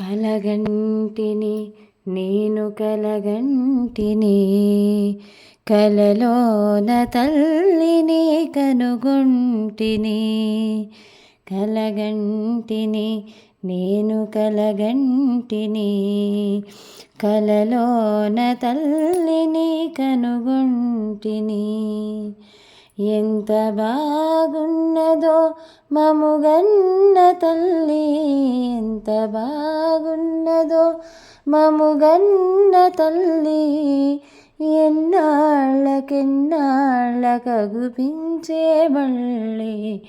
కలగంటిని నేను కలగంటిని. కలలోన తల్లిని కనుగొంటిని. కలగంటిని నేను కలగంటిని. కలలోన తల్లిని కనుగొంటిని. ఎంత బాగున్నదో మముగన్న తల్లి ఎంత బాగున్నదో. మముగన్న తల్లి ఎన్నాళ్ళకెన్నాళ్ళకగుపించే మళ్ళీ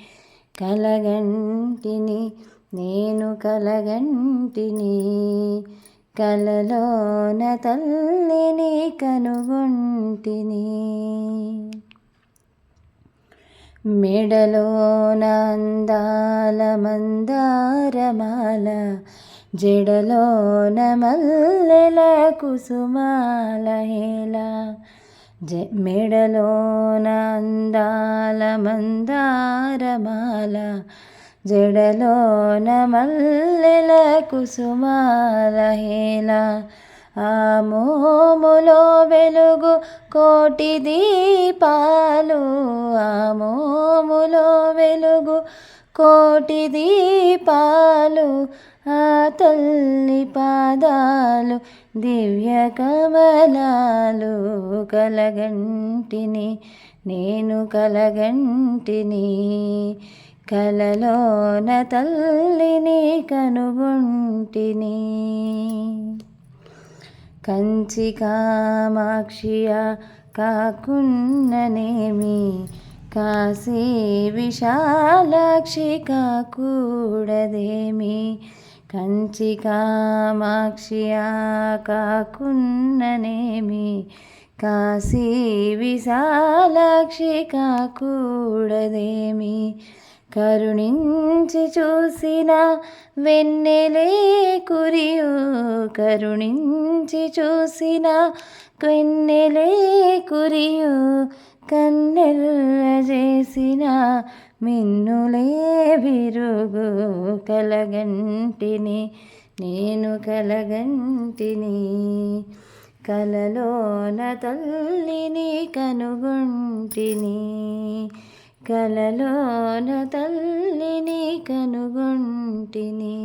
కలగంటిని నేను కలగంటిని. కలలోన తల్లిని కనుగొంటిని. మెడలోన అందాల మందారమాల జడలోన మల్లెల కుసుమాల హేళ. జ మెడలోన అందాల మందారమాల జడలోన మల్లెల కుసుమాల హేళ. ఆ మోములో వెలుగు కోటి దీపాలు కోటి దీపాలు ఆ తల్లి పాదాలు దివ్య కమలాలు కలగంటిని నేను కలగంటిని. కలలోన తల్లిని కనుగొంటిని. కంచి కామాక్షియా కాకున్ననేమి కాశీ విశాలాక్షి కాకూడదేమి? కంచి కామాక్షియా కాకున్ననేమి? కాశీ విశాలాక్షి కాకూడదేమి? కరుణించి చూసిన వెన్నెలే కురియు కరుణించి చూసిన వెన్నెలే కురియు కన్నెల్ల చేసిన మిన్నులే విరుగు కలగంటిని నేను కలగంటిని. కలలోన తల్లిని కనుగొంటిని కలలోన తల్లిని కనుగొంటిని.